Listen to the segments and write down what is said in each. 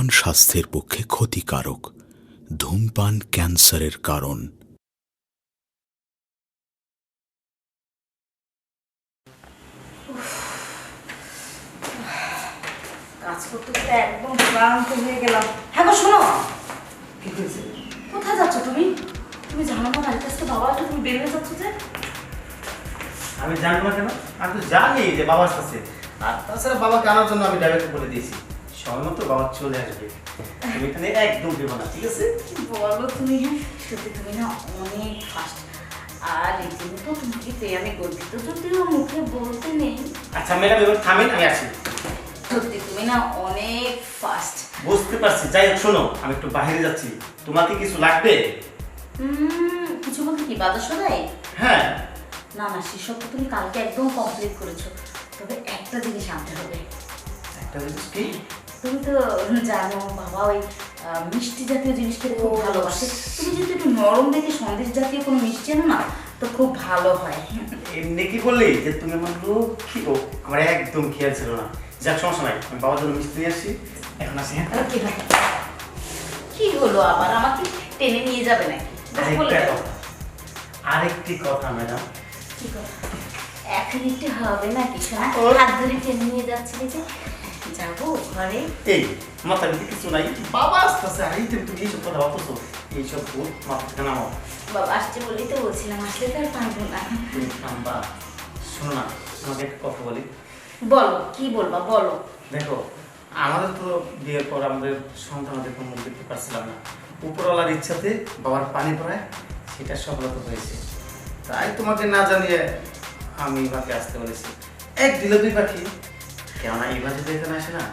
ধূমপান স্বাস্থ্যের পক্ষে ক্ষতিকারক। ধূমপান ক্যান্সারের কারণ। কাজ করতে করতে একদম ক্লান্ত হয়ে গেলাম। হ্যাঁ গো শোনো। কি হয়েছে? কোথায় যাচ্ছ তুমি? তুমি জানো না বাড়িতে আজকে বাবা একটু তুমি বের যাচ্ছ যে? আমি জানব না কেন? আমি তো জানি যে বাবার সাথে। আর তাছাড়া বাবাকে আনার জন্য আমি ড্রাইভারকে বলে দিয়েছি। সময় মতো বাবা চলে আসবে। তুমি এখানে একদম দেবো না ঠিক আছে? বলো তুমি? সত্যি তুমি না অনেক ফাস্ট আর এই জন্য তো তোমাকে পেয়ে আমি গর্বিত যদিও মুখে বলতে নেই। আচ্ছা ম্যাডাম এবার থামেন আমি আসি। সত্যি তুমি না অনেক ফাস্ট বুঝতে পারছি। যাই হোক শোনো আমি একটু বাইরে যাচ্ছি। তোমার কি কিছু লাগবে? কিছু বলতে কি বাধা শোনাই হ্যাঁ। না না সেসব তো তুমি কালকে একদম কমপ্লিট করেছ। তবে একটা জিনিস আনতে হবে। একটা জিনিস কি? তুমি তো জানো বাবা ওই মিষ্টি জাতীয় জিনিস খেতে খুব ভালোবাসে। তুমি যদি একটু নরম দেখে সন্দেশ জাতীয় কোনো মিষ্টি আনো না তো খুব ভালো হয়। এমনি কি বললি যে তুমি আমার কি গো আমার একদম খেয়াল ছিল না। যাক সমস্যা নাই আমি বাবার জন্য মিষ্টি নিয়ে আসছি এখন আসি হ্যাঁ? কি হলো আবার? আমাকে টেনে নিয়ে যাবে নাকি? আরেকটি কথা ম্যাডাম। কি কথা? এখন একটু হবে না কি শোনা ও। হাত ধরে টেনে নিয়ে যাচ্ছিলে যে। যাব ঘরে এই কিছু নাই বাবা আসতেছে আর এই তুমি তুমি এইসব কথা ভাবতেছো এইসব ভুল মাথা থেকে নামাও বাবা আসছে বলেই তো বলছিলাম আসলে তো আর পারব না তুমি নামবা শোনো না তোমাকে একটা কথা বলি বলো কি বলবা বলো দেখো আমাদের তো বিয়ের পর আমাদের সন্তানদের কোনো মুখ দেখতে পারছিলাম না উপরওয়ালার ইচ্ছাতে বাবার পানি পড়ায় সেটা সফলতা হয়েছে তাই তোমাকে না জানিয়ে আমি বাকে আসতে বলেছি এক দিলে দুই পাখি কেননা যদি এখানে আসে না।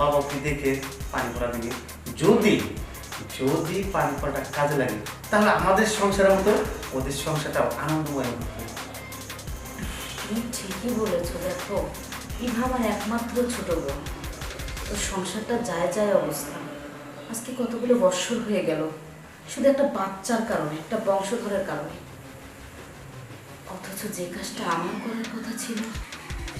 বাবা কি দেখে পানি পড়া দিবে যদি যদি পানি পড়াটা কাজে লাগে, তাহলে আমাদের সংসারের মতো ওদের সংসারটাও আনন্দময় হবে। তুমি ঠিকই বলেছ, দেখো, ইভা আমার একমাত্র ছোট বোন। ওর সংসারটা যায় যায় অবস্থা। আজকে কতগুলো বৎসর হয়ে গেল। শুধু একটা বাচ্চার কারণে, একটা বংশধরের কারণে। অথচ যে কাজটা আমার করার কথা ছিল,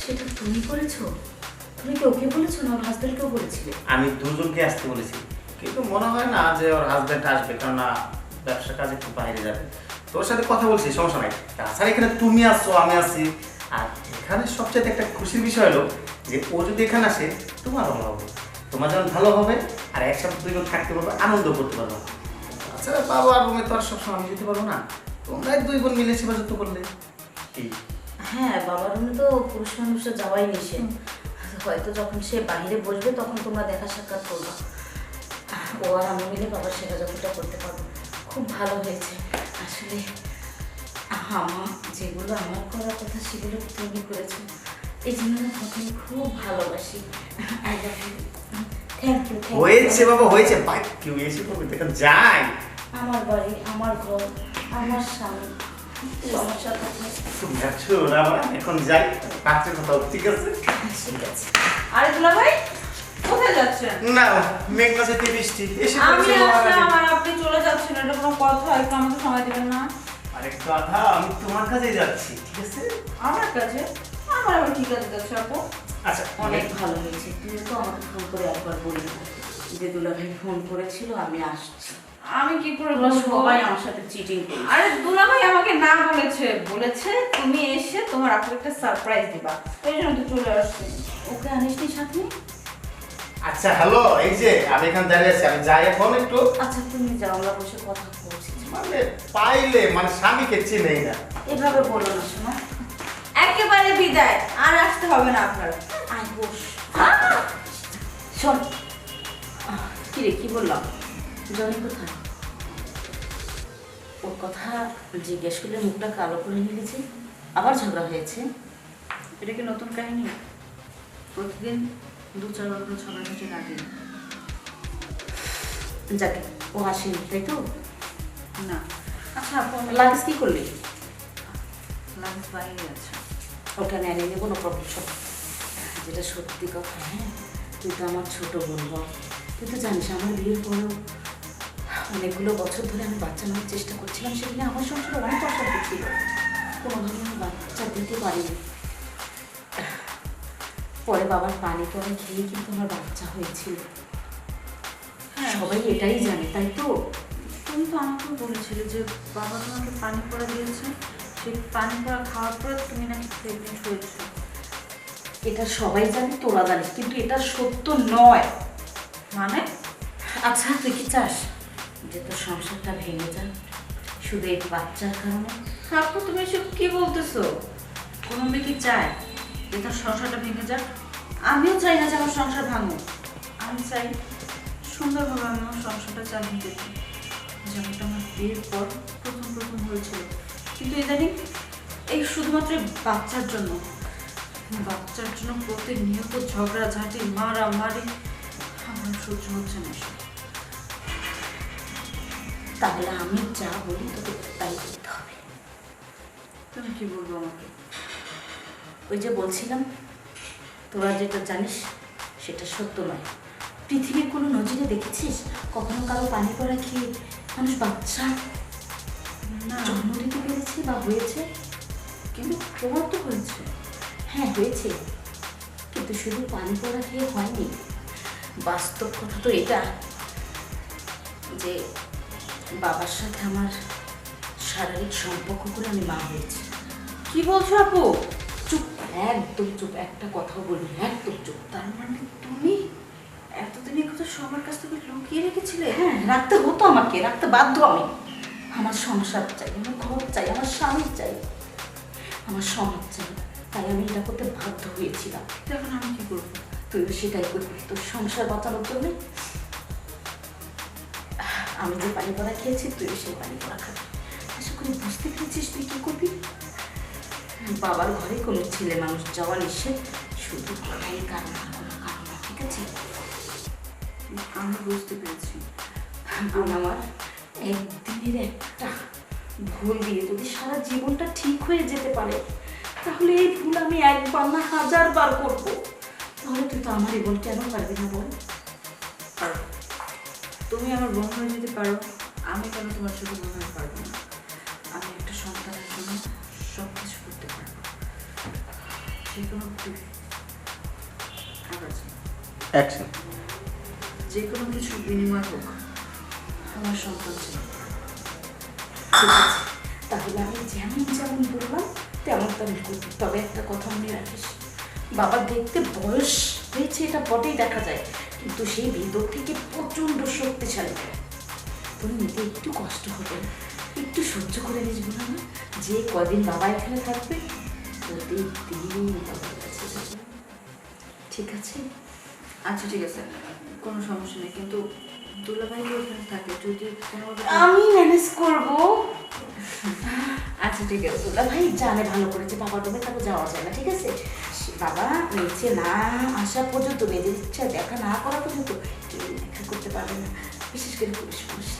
সেটা তুমি করেছ? তুমি কি ওকে বলেছ না ওর হাজবেন্ডকেও বলেছিলে? আমি দুজনকে আসতে বলেছি। কিন্তু মনে হয় না যে ওর হাজব্যান্ড আসবে কেননা ব্যবসা কাজে একটু বাইরে যাবে। তোর সাথে কথা বলছি সমস্যা নাই। তাছাড়া এখানে তুমি আসছো আমি আছি আর এখানে সবচেয়ে একটা খুশির বিষয় হলো যে ও যদি এখানে আসে তোমার ভালো হবে। তোমার যেমন ভালো হবে আর একসাথে দুজন থাকতে পারবে আনন্দ করতে পারবে। তাছাড়া বাবা আর রুমে তো আর সবসময় আমি যেতে পারব না। তোমরা এক দুই বোন মিলে সেবা যত্ন করলে। কি হ্যাঁ বাবার রুমে তো পুরুষ মানুষের যাওয়াই নিষেধ। হয়তো যখন সে বাইরে বসবে তখন তোমরা দেখা সাক্ষাৎ করবা। ও আর আমি মিলে বাবার সেবা যতটা করতে পারব। খুব ভালো হয়েছে। আসলে আমার যেগুলো আমার করার কথা সেগুলো তুমি করেছ এই জন্য তোমাকে খুব ভালোবাসি। I love you thank you হয়েছে বাবা হয়েছে। বাইক কেউ এসে করবে দেখেন যাই। আমার বাড়ি আমার ঘর আমার স্বামী সমস্যা থাকলে তুমি যাচ্ছো না এখন যাই রাত্রে কথা ঠিক আছে? ঠিক আছে। আরে দুলা ভাই কোথায় যাচ্ছেন? না মেঘ মাসে কি বৃষ্টি এসে আমি আসলাম আর আপনি চলে যাচ্ছেন এটা কোনো কথা একটু আমাকে সময় দেবেন না। আরে কথা আমি তোমার কাছেই যাচ্ছি ঠিক আছে? আমার কাছে? আমার আবার কি কাজে যাচ্ছে আপু? আচ্ছা অনেক ভালো হয়েছে। তুমি তো আমাকে ফোন করে একবার বলি যে দুলাভাই ফোন করেছিল আমি আসছি। আমি কি করে বলব? সবাই আমার সাথে চিটিং করি আরে দুলা ভাই আমাকে না বলেছে বলেছে তুমি এসে তোমার আপুকে একটা সারপ্রাইজ দিবা। ওই জন্য তো চলে আসছি। ওকে আনিসনি সাথে আচ্ছা হ্যালো এই যে আমি এখানে দাঁড়িয়ে আছি আমি যাই এখন একটু। আচ্ছা তুমি যাও আমরা বসে কথা বলছি। মানে পাইলে মানে স্বামীকে চিনেই না। এভাবে বলো না শোনো। একেবারে বিদায় আর আসতে হবে না আপনার। আয় বস। শোন। কি রে কি বললাম? জনি কোথায়? ওর কথা জিজ্ঞেস করলে মুখটা কালো করে নিয়েছে। আবার ঝগড়া হয়েছে। এটা কি নতুন কাহিনী? প্রতিদিন দু চারবার করে ঝগড়াঝাটি লাগে। যাকে ও আসেনি তাই তো? না। আচ্ছা লাগেজ কি করলি? লাঞ্চ বাইরে আছে। ওখানে এনে নেব না প্রবলেম যেটা সত্যি কথা হ্যাঁ তুই তো আমার ছোট বোন তুই তো জানিস আমার বিয়ের পরেও অনেকগুলো বছর ধরে আমি বাচ্চা নেওয়ার চেষ্টা করছিলাম সেখানে আমার সংসারে অনেক অশান্তি ছিল কোনোভাবে আমি বাচ্চা দিতে পারিনি। পরে বাবার পানি পরে খেয়ে কিন্তু আমার বাচ্চা হয়েছিল। সবাই এটাই জানে তাই তো? তুমি তো আমাকেও বলেছিলে যে বাবা তোমাকে পানি পড়া দিয়েছে। সেই পানি পড়া খাওয়ার পরে তুমি নাকি প্রেগনেন্ট হয়েছো। এটা সবাই জানে তোরা জানিস কিন্তু এটা সত্য নয়। মানে? আচ্ছা তুই কি চাস? যে তোর সংসারটা ভেঙে যান শুধু এই বাচ্চার কারণে। আপু তুমি এসব কি বলতেছো? কোনো মেয়ে কি চায় যে তার সংসারটা ভেঙে যাক? আমিও চাই না যে আমার সংসার ভাঙুক। আমি চাই সুন্দরভাবে আমি আমার সংসারটা চালিয়ে যেতে। যেমনটা আমার বিয়ের পর প্রথম প্রথম হয়েছিল। কিন্তু ইদানিং এই শুধুমাত্র বাচ্চার জন্য বাচ্চার জন্য প্রতিনিয়ত ঝগড়াঝাঁটি মারামারি আমার সহ্য হচ্ছে না। তাহলে আমি যা বলি তোকে তাই করতে হবে। তুমি কি বলব আমাকে? ওই যে বলছিলাম তোরা যেটা জানিস সেটা সত্য নয়। পৃথিবীর কোনো নজিরে দেখেছিস? কখনো কারও পানি পড়া খেয়ে মানুষ বাচ্চা? না। জন্ম দিতে পেরেছে বা হয়েছে? কিন্তু তোমার তো হয়েছে। হ্যাঁ হয়েছে। কিন্তু শুধু পানি পড়া খেয়ে হয়নি। বাস্তব কথা তো এটা যে বাবার সাথে আমার শারীরিক সম্পর্ক করে আমি মা হয়েছি। কি বলছো আপু? চুপ একদম চুপ একটা কথাও বলবি না, একদম চুপ। তার মানে তুমি এতদিন কথা সবার কাছ থেকে লুকিয়ে রেখেছিলে? হ্যাঁ রাখতে হতো আমাকে রাখতে বাধ্য আমি। আমার সংসার চাই আমার ঘর চাই আমার স্বামী চাই আমার সমাজ চাই। তাই আমি এটা করতে বাধ্য হয়েছিলাম। এখন আমি কি করব? তুইও সেটাই করবি তোর সংসার বাঁচানোর জন্য আমি যে পানি পড়া খেয়েছি তুই সেই পানি পড়া খাবি। আশা করি বুঝতে পেরেছিস তুই কি করবি? বাবার ঘরে কোনো ছেলে মানুষ যাওয়া নিষেধ শুধু এই কারণ কোনো কারণ ঠিক আছে? আমি বুঝতে পেরেছি। আমি আমার একদিনের একটা ভুল দিয়ে যদি সারা জীবনটা ঠিক হয়ে যেতে পারে তাহলে এই ভুল আমি একবার না হাজার বার করব। তাহলে তুই তো আমার জীবন কেন পারবি না বল? তুমি আমার বোন হয়ে যদি পারো আমি কেন তোমার সাথে বোন হয়ে পারব না? আমি একটা সন্তানের জন্য সব কিছু করতে পারব। যে কোনো অ্যাকশন যে কোনো কিছু বিনিময় হোক আমার সন্তান ছিল তাহলে আমি যেমন যেমন বললাম তেমন তেমন করবি। তবে একটা কথা মনে রাখিস বাবা দেখতে বয়স হয়েছে এটা বটেই দেখা যায়। কিন্তু সেই ভিতর থেকে প্রচণ্ড শক্তিশালী। তোর নিতে একটু কষ্ট হবে একটু সহ্য করে নিস না যে কদিন বাবা এখানে থাকবে প্রতিদিন বাবার কাছে। ঠিক আছে? আচ্ছা ঠিক আছে। কোনো সমস্যা নেই কিন্তু দুলাভাই ওখানে থাকে যদি আমি ম্যানেজ করব। আচ্ছা ঠিক আছে। দুলা ভাই জানে ভালো করেছে বাবা ডোবে তাকে যাওয়া যায় না ঠিক আছে? বাবা নিচে না আসা পর্যন্ত নিজের ইচ্ছা দেখা না করা পর্যন্ত কেউ দেখা করতে পারবে না বিশেষ করে পুলিশ পুলিশ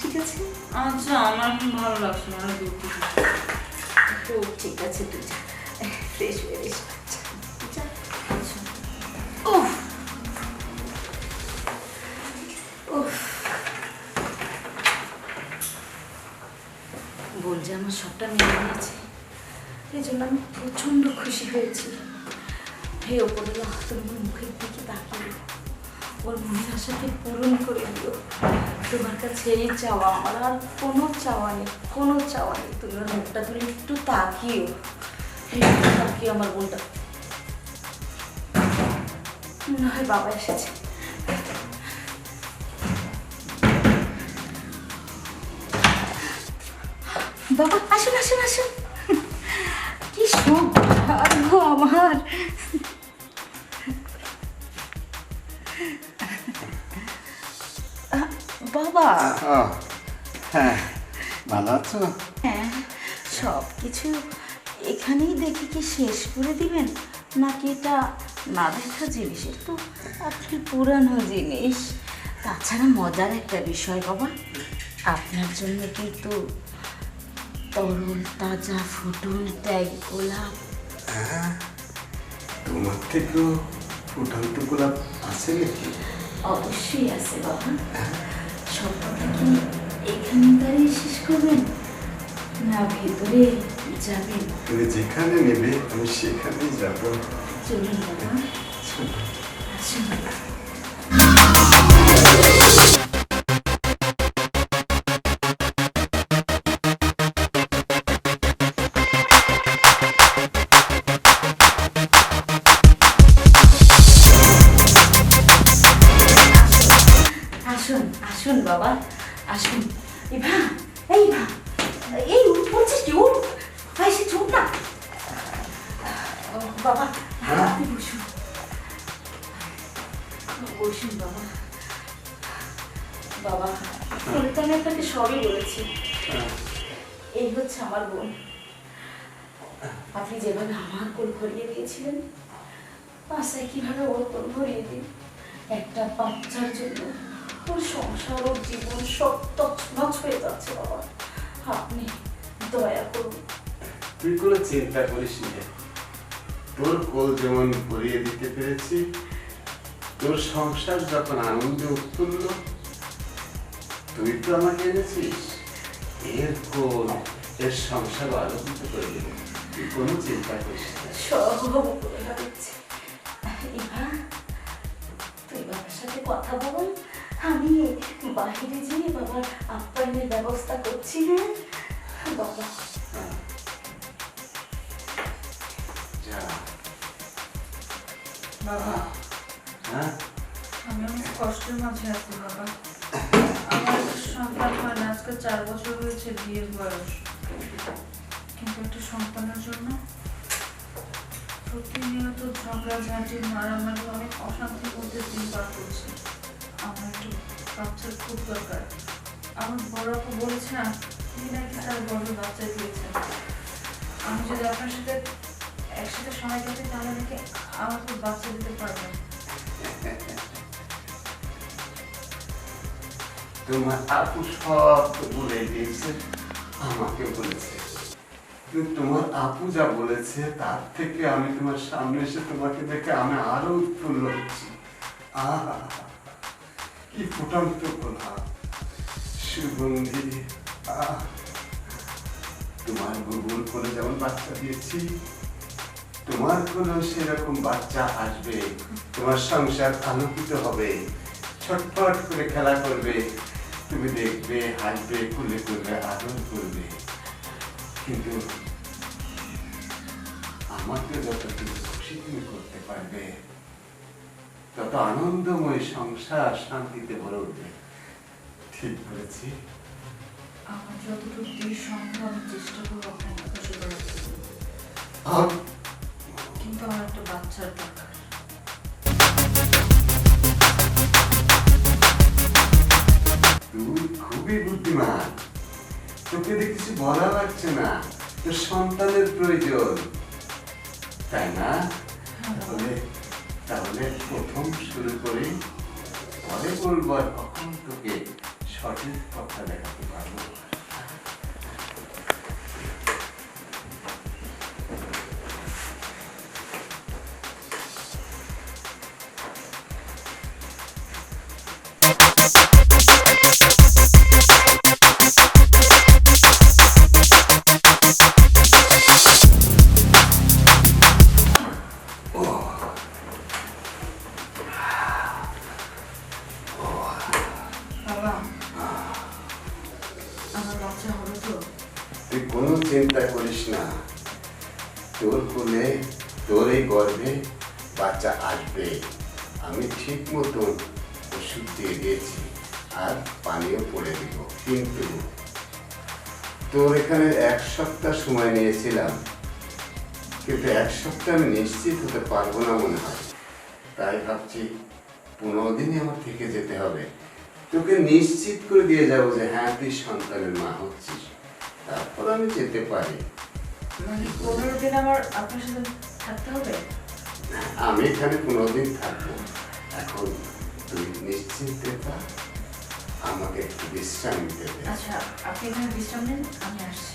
ঠিক আছে? আচ্ছা আমার ভালো লাগছে না তো ঠিক আছে তুই যা। ফ্রেশ হয়ে আচ্ছা। উফ। বোন যে আমার সবটা মেনে নিয়েছে। এই জন্য আমি প্রচণ্ড খুশি হয়েছি। হে ওপরওয়ালা তুমি মুখের দিকে তাকিয়ে। ওর মনের আশাকে পূরণ করে দিও তোমার কাছে এই চাওয়া আমার, আর কোনো চাওয়া নেই, কোনো চাওয়া নেই। তুমি ওর মুখটা ধরে একটু তাকিও। একটু তাকিও আমার বোনটা। হয় বাবা এসেছে। বাবা, আসুন আসুন আসুন। কি গো আমার। বাবা। ও, হ্যাঁ ভালো আছো? হ্যাঁ সব কিছু এখানেই দেখে কি শেষ করে দিবেন? নাকি এটা না দেখা জিনিস এটা তো আপনি পুরানো জিনিস। তাছাড়া মজার একটা বিষয় বাবা আপনার জন্য কিন্তু তরল তাজা ফুটুল ট্যাগ গোলাপ। তোমার থেকেও ফুটান্ত গোলাপ আছে নাকি? অবশ্যই আছে বাবা। সবটা কি এখানকারই শেষ করবেন? না ভেতরে যাবেন। তুমি যেখানে নেবে আমি সেখানেই যাব। চলুন বাবা। আসুন। আসুন বাবা আসুন। ইভা এই ইভা এই উঠ পড়ছিস কি উঠ। এসে চুপ না। বাবা আপনি বসুন। বসুন বাবা। বাবা ফোনে তো আমি আপনাকে সবই বলেছি। এই হচ্ছে আমার বোন। আপনি যেভাবে আমার কোল ভরিয়ে দিয়েছিলেন বাসায় কীভাবে ওর কোল ভরিয়ে দিন একটা বাচ্চার জন্য ওর সংসার ওর জীবন সব তছনছ হয়ে যাচ্ছে বাবা। আপনি দয়া করুন। তুই কোনো চিন্তা করিস না। তোর কোল যেমন ভরিয়ে দিতে পেরেছি তোর সংসার যখন আনন্দে উৎফুল্ল তুই তো আমাকে এনেছিস। এর কোল এর সংসার আলোকিত করে দেবে। তুই কোনো চিন্তা করিস না। সব বাহিরে যেয়ে বাবার আপ্যায়নের ব্যবস্থা করছি বাবা। বাবা। হ্যাঁ? আমি অনেক কষ্টের মাঝে আছি বাবা। আমার সন্তান হয় না আজকে চার বছর হয়েছে বিয়ের বয়স। কিন্তু একটা সন্তানের জন্য প্রতিনিয়ত ঝগড়াঝাঁটি মারামারি অনেক অশান্তির মধ্যে দিন পার করছে। আমার একটু বাচ্চার খুব দরকার। আমার বড় আপু বলেছে না তিনি নাকি তার বড় বাচ্চা আমি যদি আপনার সাথে একসাথে সময় তাহলে নাকি খুব বাচ্চা দিতে তোমার আপু সব বলে দিয়েছে, আমাকে বলেছে। তোমার আপু যা বলেছে, তার থেকে আমি তোমার সামনে এসে তোমাকে দেখে আমি আরও উৎফুল্ল হচ্ছি। আহা। কি ফুটন্ত গোলাপ সুগন্ধি তোমার গুগুল করে যেমন বাচ্চা দিয়েছি, তোমার কোলেও সেরকম বাচ্চা আসবে, তোমার সংসার আলোকিত হবে, ছটফট করে খেলা করবে, তুমি দেখবে, হাসবে, কুলে করবে আদর করবে। কিন্তু আমাকে যত তুমি খুশি তুমি করতে পারবে তত আনন্দময় সংসার শান্তিতে ভরে উঠবে। ঠিক বলেছি। আমার যতটুকু দিয়ে সম্ভব আমি চেষ্টা করব আপনাকে খুশি করার কিন্তু আমার একটা বাচ্চার দরকার। তুই খুবই বুদ্ধিমান। তোকে দেখছি বলা লাগছে না। তোর সন্তানের প্রয়োজন। তাই না? তাহলে তাহলে প্রথম শুরু করে। পরে বলবার কখন তোকে সঠিক কথা দেখাতে পারব? আর পানিও পড়ে দিব কিন্তু তোর এখানে এক সপ্তাহ সময় নিয়েছিলাম। কিন্তু এক সপ্তাহ আমি নিশ্চিত হতে পারব না মনে হয়। তাই ভাবছি পনেরো দিনই আমার থেকে যেতে হবে। তোকে নিশ্চিত করে দিয়ে যাব যে হ্যাঁ তুই সন্তানের মা হচ্ছিস। তারপর আমি যেতে পারি। পনেরো দিন আমার আপনার সাথে থাকতে হবে? আমি এখানে পনেরো দিন থাকব। এখন তুই নিশ্চিন্তে থাক। আমাকে একটু বিশ্রাম নিতে আচ্ছা আপনি এখানে বিশ্রাম নেন আমি আসছি।